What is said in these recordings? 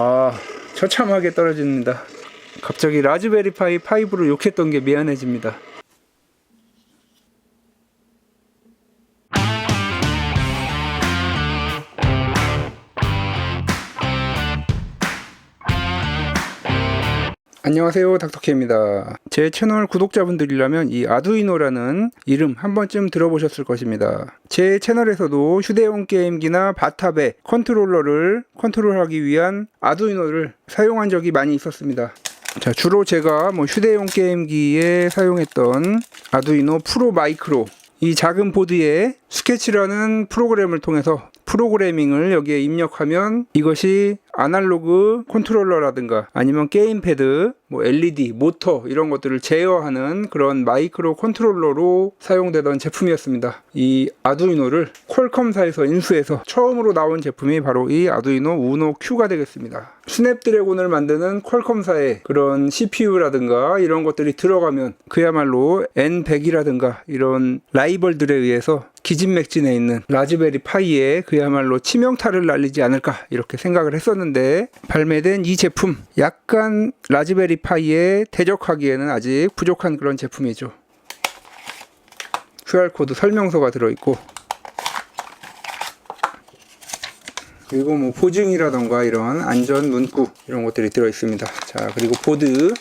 아, 처참하게 떨어집니다. 갑자기 라즈베리 파이 5로 욕했던 게 미안해집니다. 안녕하세요 닥터케입니다. 제 채널 구독자분들이라면 이 아두이노라는 이름 한 번쯤 들어보셨을 것입니다. 제 채널에서도 휴대용 게임기나 바탑에 컨트롤러를 컨트롤하기 위한 아두이노를 사용한 적이 많이 있었습니다. 자 주로 제가 뭐 휴대용 게임기에 사용했던 아두이노 프로 마이크로 이 작은 보드에 스케치라는 프로그램을 통해서 프로그래밍을 여기에 입력하면 이것이 아날로그 컨트롤러라든가 아니면 게임패드, 뭐 LED, 모터 이런 것들을 제어하는 그런 마이크로 컨트롤러로 사용되던 제품이었습니다. 이 아두이노를 퀄컴사에서 인수해서 처음으로 나온 제품이 바로 이 아두이노 우노 Q가 되겠습니다. 스냅드래곤을 만드는 퀄컴사의 그런 CPU라든가 이런 것들이 들어가면 그야말로 N100이라든가 이런 라이벌들에 의해서 기진맥진해 있는 라즈베리 파이에 그야말로 치명타를 날리지 않을까 이렇게 생각을 했었는데 발매된 이 제품 약간 라즈베리 파이에 대적하기에는 아직 부족한 그런 제품이죠. QR코드 설명서가 들어있고 그리고 뭐 보증이라던가 이런 안전 문구 이런 것들이 들어있습니다. 자 그리고 보드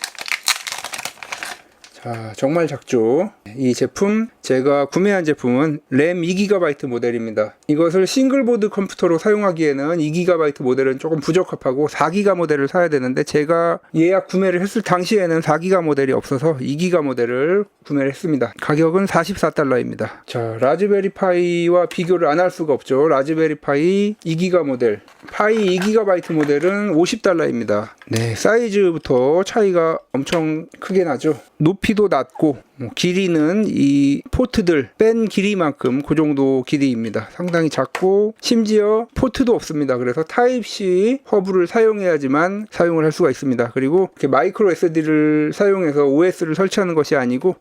자, 정말 작죠. 이 제품 제가 구매한 제품은 램 2GB 모델입니다. 이것을 싱글보드 컴퓨터로 사용하기에는 2GB 모델은 조금 부적합하고 4GB 모델을 사야 되는데 제가 예약 구매를 했을 당시에는 4GB 모델이 없어서 2GB 모델을 구매를 했습니다. 가격은 44달러입니다. 자, 라즈베리 파이와 비교를 안 할 수가 없죠. 라즈베리 파이 2GB 모델, 파이 2GB 모델은 50달러입니다. 네, 사이즈부터 차이가 엄청 크게 나죠. 높이 도 낮고 뭐 길이는 이 포트들 뺀 길이만큼 그 정도 길이입니다. 상당히 작고 심지어 포트도 없습니다. 그래서 타입C 허브를 사용해야지만 사용을 할 수가 있습니다. 그리고 이렇게 마이크로 SD를 사용해서 OS를 설치하는 것이 아니고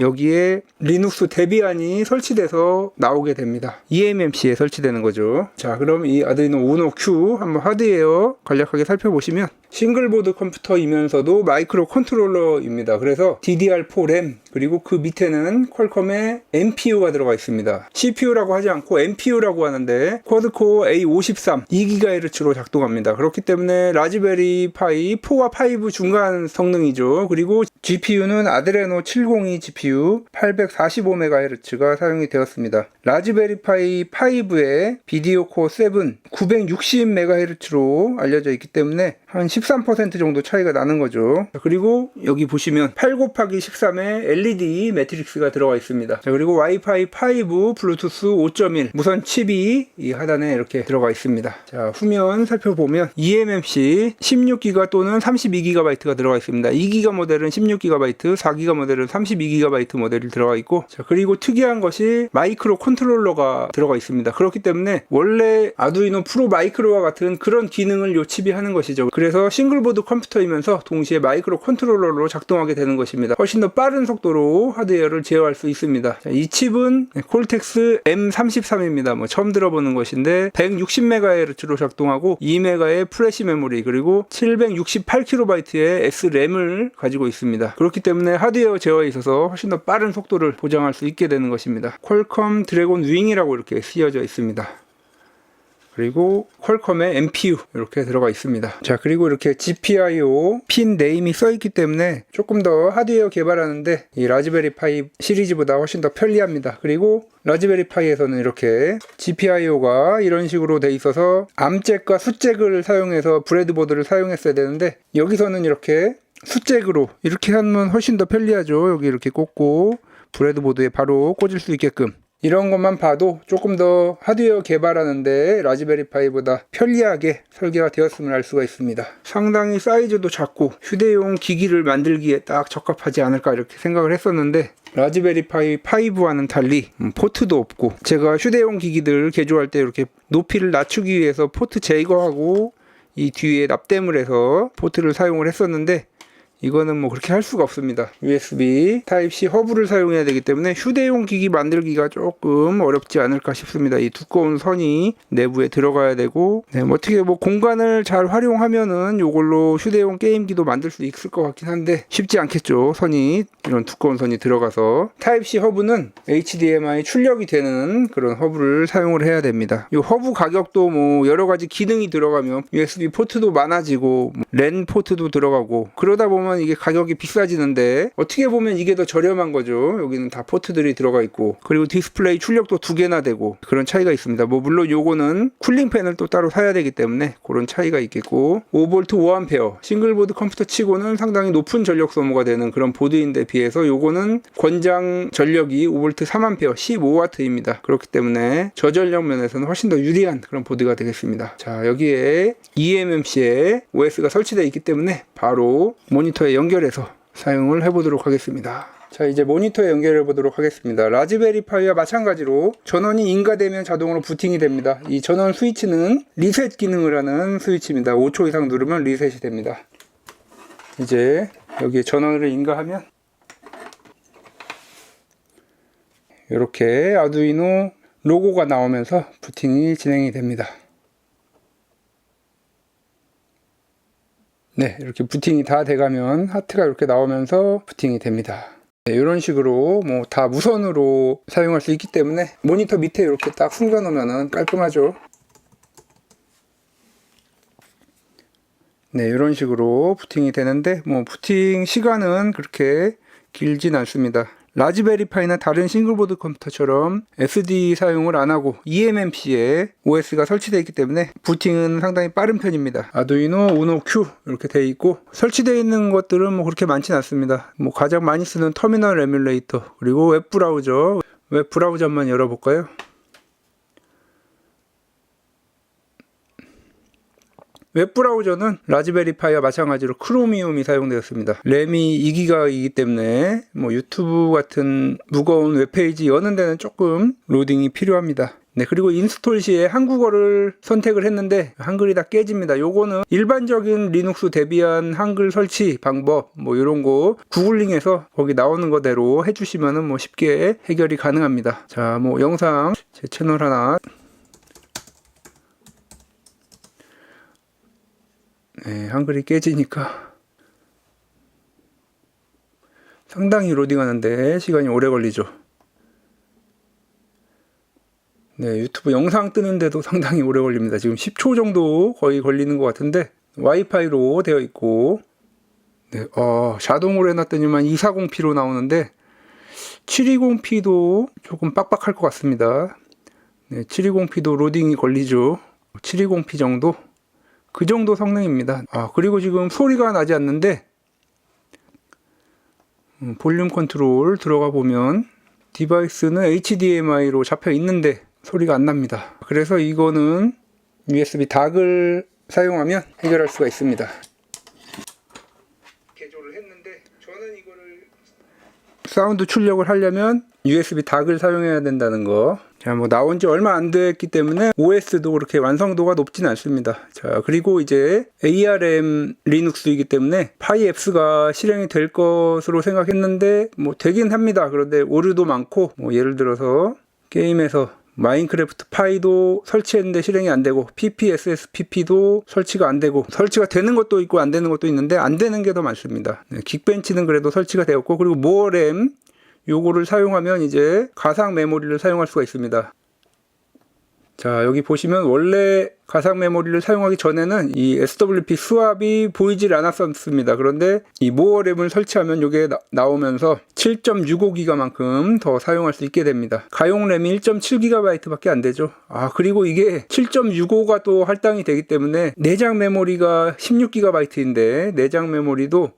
여기에 리눅스 데비안이 설치돼서 나오게 됩니다. eMMC에 설치되는 거죠. 자, 그럼 이 아두이노 우노 Q 한번 하드웨어 간략하게 살펴보시면 싱글보드 컴퓨터이면서도 마이크로 컨트롤러입니다. 그래서 DDR4 램 그리고 그 밑에는 퀄컴의 NPU가 들어가 있습니다. CPU라고 하지 않고 NPU라고 하는데 쿼드코어 A53 2GHz로 작동합니다. 그렇기 때문에 라즈베리 파이 4와 5 중간 성능이죠. 그리고 GPU는 아드레노 702 GPU 845MHz가 사용이 되었습니다. 라즈베리 파이 5의 비디오 코어 7 960MHz로 알려져 있기 때문에 한13% 정도 차이가 나는 거죠. 자, 그리고 여기 보시면 8 곱하기 13의 LED 매트릭스가 들어가 있습니다. 자, 그리고 와이파이 5, 블루투스 5.1 무선 칩이 이 하단에 이렇게 들어가 있습니다. 자, 후면 살펴보면 eMMC 16GB 또는 32GB가 들어가 있습니다. 2GB 모델은 16GB, 4GB 모델은 32GB 모델이 들어가 있고 자, 그리고 특이한 것이 마이크로 컨트롤러가 들어가 있습니다. 그렇기 때문에 원래 아두이노 프로 마이크로와 같은 그런 기능을 요 칩이 하는 것이죠. 그래서 싱글보드 컴퓨터이면서 동시에 마이크로 컨트롤러로 작동하게 되는 것입니다. 훨씬 더 빠른 속도로 하드웨어를 제어할 수 있습니다. 자, 이 칩은 콜텍스 M33입니다. 뭐 처음 들어보는 것인데 160MHz로 작동하고 2MB의 프레시 메모리 그리고 768KB의 SRAM을 가지고 있습니다. 그렇기 때문에 하드웨어 제어에 있어서 훨씬 더 빠른 속도를 보장할 수 있게 되는 것입니다. 퀄컴 드래곤 윙이라고 이렇게 쓰여져 있습니다. 그리고 퀄컴의 MPU 이렇게 들어가 있습니다. 자 그리고 이렇게 GPIO 핀 네임이 써 있기 때문에 조금 더 하드웨어 개발하는데 이 라즈베리 파이 시리즈보다 훨씬 더 편리합니다. 그리고 라즈베리 파이에서는 이렇게 GPIO가 이런 식으로 돼 있어서 암잭과 수잭을 사용해서 브레드보드를 사용했어야 되는데 여기서는 이렇게 수잭으로 이렇게 하면 훨씬 더 편리하죠. 여기 이렇게 꽂고 브레드보드에 바로 꽂을 수 있게끔 이런 것만 봐도 조금 더 하드웨어 개발하는데 라즈베리 파이보다 편리하게 설계가 되었음을 알 수가 있습니다. 상당히 사이즈도 작고 휴대용 기기를 만들기에 딱 적합하지 않을까 이렇게 생각을 했었는데 라즈베리 파이 5와는 달리 음, 포트도 없고 제가 휴대용 기기들 개조할 때 이렇게 높이를 낮추기 위해서 포트 제거하고 이 뒤에 납땜을 해서 포트를 사용을 했었는데 이거는 뭐 그렇게 할 수가 없습니다. USB Type-C 허브를 사용해야 되기 때문에 휴대용 기기 만들기가 조금 어렵지 않을까 싶습니다. 이 두꺼운 선이 내부에 들어가야 되고 네, 뭐 어떻게 뭐 공간을 잘 활용하면은 이걸로 휴대용 게임기도 만들 수 있을 것 같긴 한데 쉽지 않겠죠. 선이 이런 두꺼운 선이 들어가서 Type-C 허브는 HDMI 출력이 되는 그런 허브를 사용을 해야 됩니다. 이 허브 가격도 뭐 여러 가지 기능이 들어가면 USB 포트도 많아지고 뭐 랜 포트도 들어가고 그러다 보면 이게 가격이 비싸지는데 어떻게 보면 이게 더 저렴한 거죠. 여기는 다 포트들이 들어가 있고 그리고 디스플레이 출력도 두 개나 되고 그런 차이가 있습니다. 뭐 물론 요거는 쿨링 팬을 또 따로 사야 되기 때문에 그런 차이가 있겠고 5V 5A 싱글보드 컴퓨터 치고는 상당히 높은 전력 소모가 되는 그런 보드인데 비해서 요거는 권장 전력이 5V 3A 15W입니다. 그렇기 때문에 저전력 면에서는 훨씬 더 유리한 그런 보드가 되겠습니다. 자 여기에 eMMC에 OS가 설치되어 있기 때문에 바로 모니터 에 연결해서 사용을 해보도록 하겠습니다. 자 이제 모니터에 연결해 보도록 하겠습니다. 라즈베리 파이와 마찬가지로 전원이 인가되면 자동으로 부팅이 됩니다. 이 전원 스위치는 리셋 기능을 하는 스위치입니다. 5초 이상 누르면 리셋이 됩니다. 이제 여기에 전원을 인가하면 이렇게 아두이노 로고가 나오면서 부팅이 진행이 됩니다. 네, 이렇게 부팅이 다 돼가면 하트가 이렇게 나오면서 부팅이 됩니다. 네, 이런 식으로 뭐 다 무선으로 사용할 수 있기 때문에 모니터 밑에 이렇게 딱 숨겨 놓으면 깔끔하죠. 네, 이런 식으로 부팅이 되는데 뭐 부팅 시간은 그렇게 길진 않습니다. 라즈베리 파이나 다른 싱글보드 컴퓨터처럼 SD 사용을 안 하고 eMMC에 OS가 설치되어 있기 때문에 부팅은 상당히 빠른 편입니다. 아두이노 우노 Q 이렇게 되어 있고 설치되어 있는 것들은 뭐 그렇게 많지는 않습니다. 뭐 가장 많이 쓰는 터미널 에뮬레이터 그리고 웹 브라우저 웹 브라우저 한번 열어볼까요? 웹브라우저는 라즈베리 파이와 마찬가지로 크로미움이 사용되었습니다. 램이 2기가이기 때문에 뭐 유튜브 같은 무거운 웹페이지 여는 데는 조금 로딩이 필요합니다. 네, 그리고 인스톨 시에 한국어를 선택을 했는데 한글이 다 깨집니다. 요거는 일반적인 리눅스 대비한 한글 설치 방법 뭐 이런 거 구글링해서 거기 나오는 거대로 해주시면은 뭐 쉽게 해결이 가능합니다. 자, 뭐 영상 제 채널 하나 네, 한글이 깨지니까 상당히 로딩하는데 시간이 오래 걸리죠. 네, 유튜브 영상 뜨는데도 상당히 오래 걸립니다. 지금 10초 정도 거의 걸리는 것 같은데 와이파이로 되어 있고 네, 어, 자동으로 해놨더니만 240p로 나오는데 720p도 조금 빡빡할 것 같습니다. 네, 720p도 로딩이 걸리죠. 720p 정도 그 정도 성능입니다. 아, 그리고 지금 소리가 나지 않는데 음, 볼륨 컨트롤 들어가 보면 디바이스는 HDMI로 잡혀 있는데 소리가 안 납니다. 그래서 이거는 USB 닥을 사용하면 해결할 수가 있습니다. 개조를 했는데 저는 이거를 사운드 출력을 하려면 USB 닥을 사용해야 된다는 거. 자, 뭐 나온 지 얼마 안 됐기 때문에 OS도 그렇게 완성도가 높진 않습니다. 자, 그리고 이제 ARM 리눅스이기 때문에 파이앱스가 실행이 될 것으로 생각했는데 뭐 되긴 합니다. 그런데 오류도 많고 뭐 예를 들어서 게임에서 마인크래프트 파이도 설치했는데 실행이 안 되고 PPSSPP도 설치가 안 되고 설치가 되는 것도 있고 안 되는 것도 있는데 안 되는 게 더 많습니다. 네, 긱벤치는 그래도 설치가 되었고 그리고 모어램 요거를 사용하면 이제 가상 메모리를 사용할 수가 있습니다. 자, 여기 보시면 원래 가상 메모리를 사용하기 전에는 이 SWP 수압이 보이질 않았었습니다. 그런데 이 모어램을 설치하면 이게 나, 오면서 7.65기가만큼 더 사용할 수 있게 됩니다. 가용 램이 1.7GB 밖에 안 되죠. 아, 그리고 이게 7.65가 또 할당이 되기 때문에 내장 메모리가 16GB인데 내장 메모리도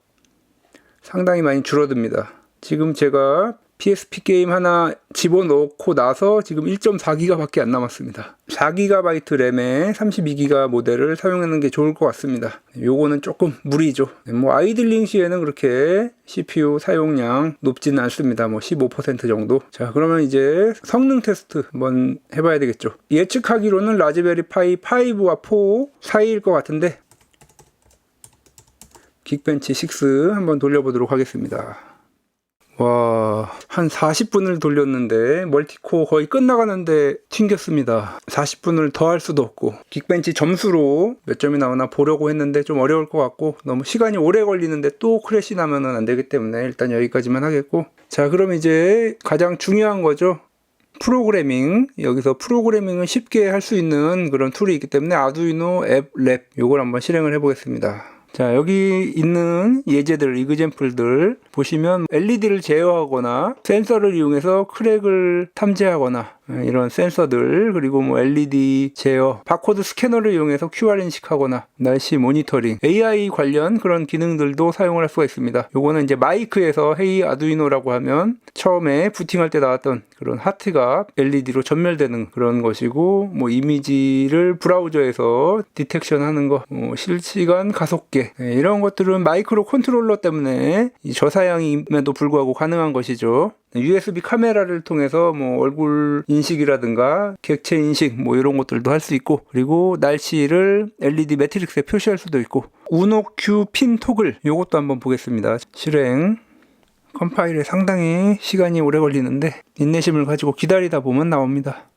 상당히 많이 줄어듭니다. 지금 제가 PSP 게임 하나 집어넣고 나서 지금 1.4기가 밖에 안 남았습니다. 4GB 램에 32기가 모델을 사용하는 게 좋을 것 같습니다. 요거는 조금 무리죠. 뭐 아이들링 시에는 그렇게 CPU 사용량 높지는 않습니다. 뭐 15% 정도. 자, 그러면 이제 성능 테스트 한번 해봐야 되겠죠. 예측하기로는 라즈베리 파이 5와 4 사이일 것 같은데 긱벤치 6 한번 돌려보도록 하겠습니다. 와, 한 40분을 돌렸는데 멀티코어 거의 끝나가는데 튕겼습니다. 40분을 더 할 수도 없고 긱벤치 점수로 몇 점이 나오나 보려고 했는데 좀 어려울 것 같고 너무 시간이 오래 걸리는데 또 크래시 나면은 안 되기 때문에 일단 여기까지만 하겠고 자, 그럼 이제 가장 중요한 거죠. 프로그래밍 여기서 프로그래밍을 쉽게 할 수 있는 그런 툴이 있기 때문에 아두이노 앱 랩 요걸 한번 실행을 해 보겠습니다. 자 여기 있는 예제들 이그젠플들 보시면 LED를 제어하거나 센서를 이용해서 크랙을 탐지하거나 예, 이런 센서들 그리고 뭐 LED 제어 바코드 스캐너를 이용해서 QR 인식하거나 날씨 모니터링 AI 관련 그런 기능들도 사용을 할 수가 있습니다. 요거는 이제 마이크에서 헤이 아두이노라고 하면 처음에 부팅할 때 나왔던 그런 하트가 LED로 전멸되는 그런 것이고 뭐 이미지를 브라우저에서 디텍션 하는 거 뭐 실시간 가속 계 예, 이런 것들은 마이크로 컨트롤러 때문에 이 저사양임에도 불구하고 가능한 것이죠 USB 카메라를 통해서 뭐 얼굴 인식이라든가 객체 인식 뭐 이런 것들도 할 수 있고 그리고 날씨를 LED 매트릭스에 표시할 수도 있고 우노 큐 핀 토글 요것도 한번 보겠습니다. 실행 컴파일에 상당히 시간이 오래 걸리는데 인내심을 가지고 기다리다 보면 나옵니다.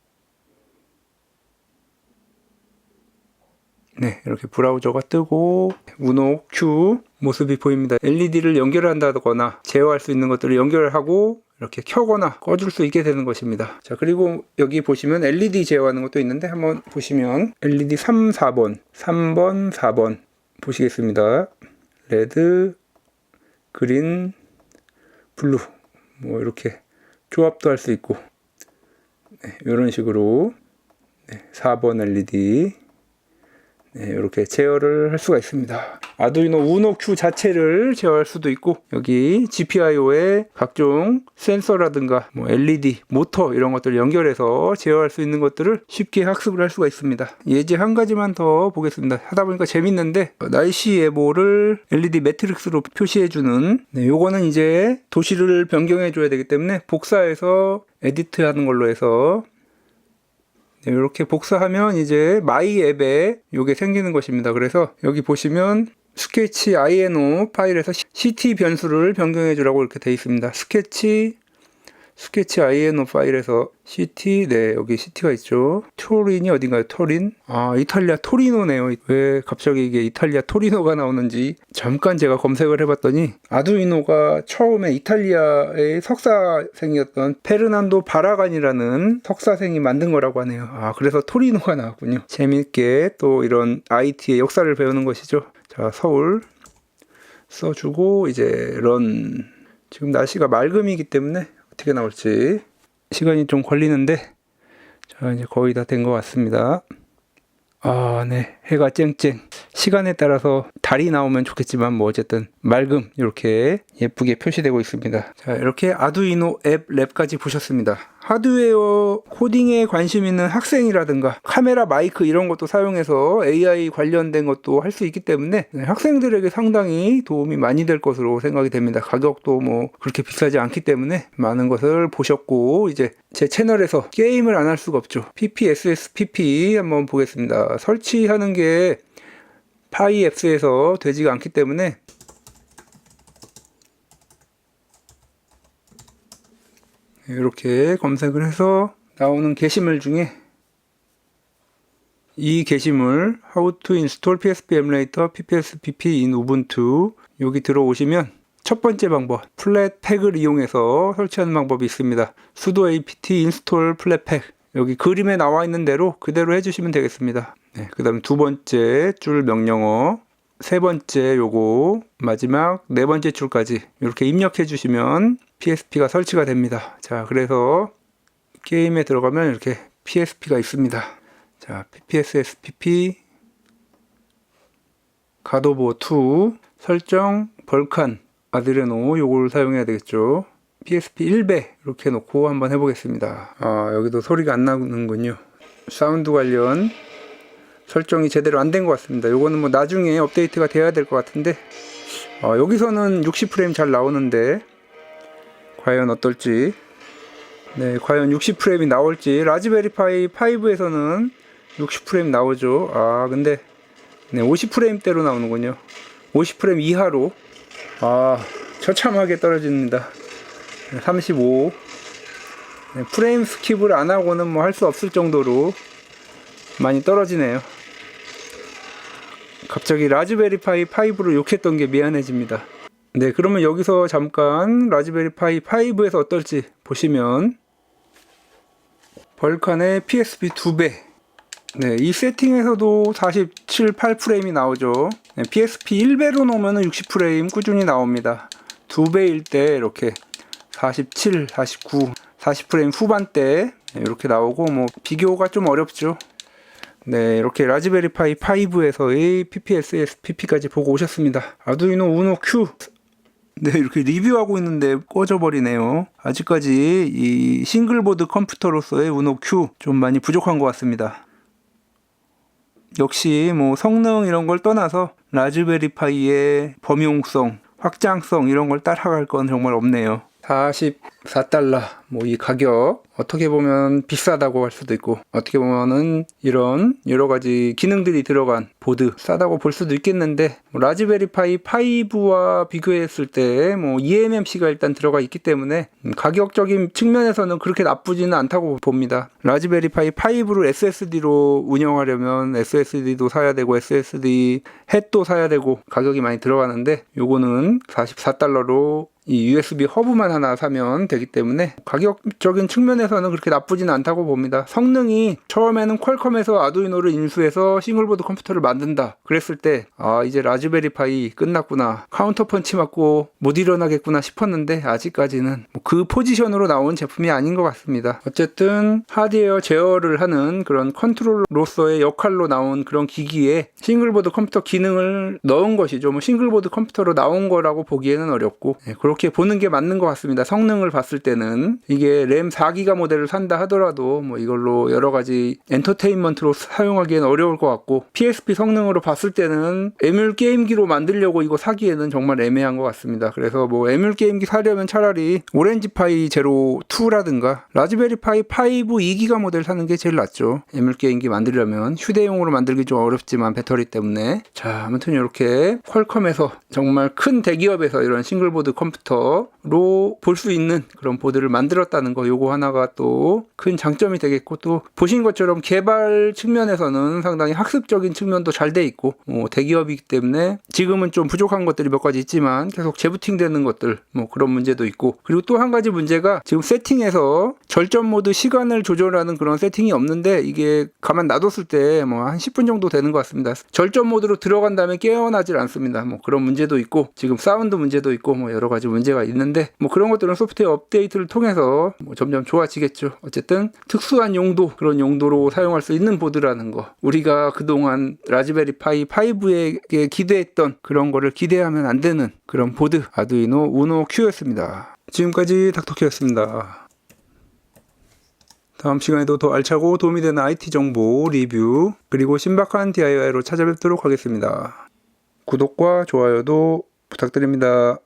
네, 이렇게 브라우저가 뜨고 우노 큐 모습이 보입니다. LED를 연결한다거나 제어할 수 있는 것들을 연결하고 이렇게 켜거나 꺼줄 수 있게 되는 것입니다. 자, 그리고 여기 보시면 LED 제어하는 것도 있는데 한번 보시면 LED 3, 4번, 3번, 4번 보시겠습니다. 레드, 그린, 블루 뭐 이렇게 조합도 할 수 있고 네, 이런 식으로 네, 4번 LED 네, 이렇게 제어를 할 수가 있습니다. 아두이노 우노 Q 자체를 제어할 수도 있고 여기 GPIO에 각종 센서라든가 뭐 LED, 모터 이런 것들 연결해서 제어할 수 있는 것들을 쉽게 학습을 할 수가 있습니다. 예제 한 가지만 더 보겠습니다. 하다 보니까 재밌는데 어, 날씨 예보를 LED 매트릭스로 표시해주는 네, 요거는 이제 도시를 변경해 줘야 되기 때문에 복사해서 에디트하는 걸로 해서 네, 이렇게 복사하면 이제 마이 앱에 이게 생기는 것입니다. 그래서 여기 보시면 스케치 INO 파일에서 CT 변수를 변경해 주라고 이렇게 되어 있습니다. 스케치 스케치 INO 파일에서 CT 네 여기 CT가 있죠. 토린이 어딘가요? 토린? 아 이탈리아 토리노네요. 왜 갑자기 이게 이탈리아 토리노가 나오는지 잠깐 제가 검색을 해봤더니 아두이노가 처음에 이탈리아의 석사생이었던 페르난도 바라간이라는 석사생이 만든 거라고 하네요. 아 그래서 토리노가 나왔군요. 재밌게 또 이런 IT의 역사를 배우는 것이죠. 자 서울 써주고 이제 런 지금 날씨가 맑음이기 때문에 어떻게 나올지 시간이 좀 걸리는데 자 이제 거의 다 된 것 같습니다. 아, 네. 해가 쨍쨍. 시간에 따라서 달이 나오면 좋겠지만 뭐 어쨌든 맑음 이렇게 예쁘게 표시되고 있습니다. 자, 이렇게 아두이노 앱 랩까지 보셨습니다. 하드웨어 코딩에 관심 있는 학생이라든가 카메라 마이크 이런 것도 사용해서 AI 관련된 것도 할 수 있기 때문에 네, 학생들에게 상당히 도움이 많이 될 것으로 생각이 됩니다. 가격도 뭐 그렇게 비싸지 않기 때문에 많은 것을 보셨고 이제 제 채널에서 게임을 안 할 수가 없죠. PPSSPP 한번 보겠습니다. 설치하는 게 파이앱스에서 되지가 않기 때문에 이렇게 검색을 해서 나오는 게시물 중에 이 게시물 How to install PSP emulator PPSPP in Ubuntu 여기 들어오시면 첫 번째 방법 플랫 팩을 이용해서 설치하는 방법이 있습니다. sudo apt install 플랫 팩 여기 그림에 나와 있는 대로 그대로 해주시면 되겠습니다. 네, 그 다음 두 번째 줄 명령어 세 번째 요거 마지막 네 번째 줄까지 이렇게 입력해 주시면 PSP가 설치가 됩니다. 자, 그래서 게임에 들어가면 이렇게 PSP가 있습니다. 자, PPSSPP 가도보 2 설정 벌칸 아드레노 요걸 사용해야 되겠죠. PSP 1배 이렇게 놓고 한번 해보겠습니다. 아, 여기도 소리가 안 나는군요. 사운드 관련 설정이 제대로 안 된 것 같습니다. 요거는 뭐 나중에 업데이트가 돼야 될 것 같은데 어, 여기서는 60프레임 잘 나오는데 과연 어떨지. 네 과연 60프레임이 나올지. 라즈베리파이 5에서는 60프레임 나오죠. 아 근데 네 50프레임대로 나오는군요. 50프레임 이하로. 아 처참하게 떨어집니다. 35 네, 프레임 스킵을 안 하고는 뭐 할 수 없을 정도로 많이 떨어지네요 갑자기 라즈베리 파이 5로 욕했던 게 미안해집니다 네 그러면 여기서 잠깐 라즈베리 파이 5에서 어떨지 보시면 벌칸의 PSP 2배 네, 이 세팅에서도 47, 8프레임이 나오죠. 네, PSP 1배로 놓으면 60프레임 꾸준히 나옵니다. 2배일 때 이렇게 47, 49, 40프레임 후반대 네, 이렇게 나오고 뭐 비교가 좀 어렵죠. 네, 이렇게 라즈베리 파이 5에서의 PPS, SPP까지 보고 오셨습니다. 아두이노 우노 Q 네, 이렇게 리뷰하고 있는데 꺼져버리네요. 아직까지 이 싱글보드 컴퓨터로서의 우노 Q 좀 많이 부족한 것 같습니다. 역시 뭐 성능 이런 걸 떠나서 라즈베리 파이의 범용성, 확장성 이런 걸 따라갈 건 정말 없네요. 44달러 뭐 이 가격 어떻게 보면 비싸다고 할 수도 있고 어떻게 보면은 이런 여러 가지 기능들이 들어간 보드 싸다고 볼 수도 있겠는데 뭐 라즈베리 파이 5와 비교했을 때 뭐 eMMC가 일단 들어가 있기 때문에 음, 가격적인 측면에서는 그렇게 나쁘지는 않다고 봅니다. 라즈베리 파이 5를 SSD로 운영하려면 SSD도 사야 되고 SSD 햇도 사야 되고 가격이 많이 들어가는데 요거는 44달러로 이 USB 허브만 하나 사면 되기 때문에 가격적인 측면에서는 그렇게 나쁘진 않다고 봅니다. 성능이 처음에는 퀄컴에서 아두이노를 인수해서 싱글보드 컴퓨터를 만든다. 그랬을 때, 아, 이제 라즈베리 파이 끝났구나. 카운터 펀치 맞고 못 일어나겠구나 싶었는데, 아직까지는 뭐 그 포지션으로 나온 제품이 아닌 것 같습니다. 어쨌든 하드웨어 제어를 하는 그런 컨트롤로서의 역할로 나온 그런 기기에 싱글보드 컴퓨터 기능을 넣은 것이죠. 뭐 싱글보드 컴퓨터로 나온 거라고 보기에는 어렵고, 네, 그렇게 보는 게 맞는 것 같습니다. 성능을 봤을 때는 이게 램 4기가 모델을 산다 하더라도 뭐 이걸로 여러 가지 엔터테인먼트로 사용하기엔 어려울 것 같고 PSP 성능으로 봤을 때는 에뮬 게임기로 만들려고 이거 사기에는 정말 애매한 것 같습니다. 그래서 뭐 에뮬 게임기 사려면 차라리 오렌지 파이 제로 2라든가 라즈베리 파이 5 2기가 모델 사는 게 제일 낫죠. 에뮬 게임기 만들려면 휴대용으로 만들기 좀 어렵지만 배터리 때문에 자 아무튼 이렇게 퀄컴에서 정말 큰 대기업에서 이런 싱글보드 컴퓨터로 볼 수 있는 그런 보드를 만들었다는 거 요거 하나가 또 큰 장점이 되겠고 또 보신 것처럼 개발 측면에서는 상당히 학습적인 측면도 잘 돼 있고 뭐 대기업이기 때문에 지금은 좀 부족한 것들이 몇 가지 있지만 계속 재부팅 되는 것들 뭐 그런 문제도 있고 그리고 또 한 가지 문제가 지금 세팅에서 절전 모드 시간을 조절하는 그런 세팅이 없는데 이게 가만 놔뒀을 때 뭐 한 10분 정도 되는 것 같습니다. 절전 모드로 들어간 다음에 깨어나질 않습니다. 뭐 그런 문제도 있고 지금 사운드 문제도 있고 뭐 여러 가지 문제가 있는데 뭐 그런 것들은 소프트웨어 업데이트를 통해서 뭐 점점 좋아지겠죠. 어쨌든 특수한 용도 그런 용도로 사용할 수 있는 보드라는 거 우리가 그동안 라즈베리 파이 5에게 기대했던 그런 거를 기대하면 안 되는 그런 보드 아두이노 우노 Q였습니다. 지금까지 닥터키였습니다. 다음 시간에도 더 알차고 도움이 되는 IT 정보 리뷰 그리고 신박한 DIY로 찾아뵙도록 하겠습니다. 구독과 좋아요도 부탁드립니다.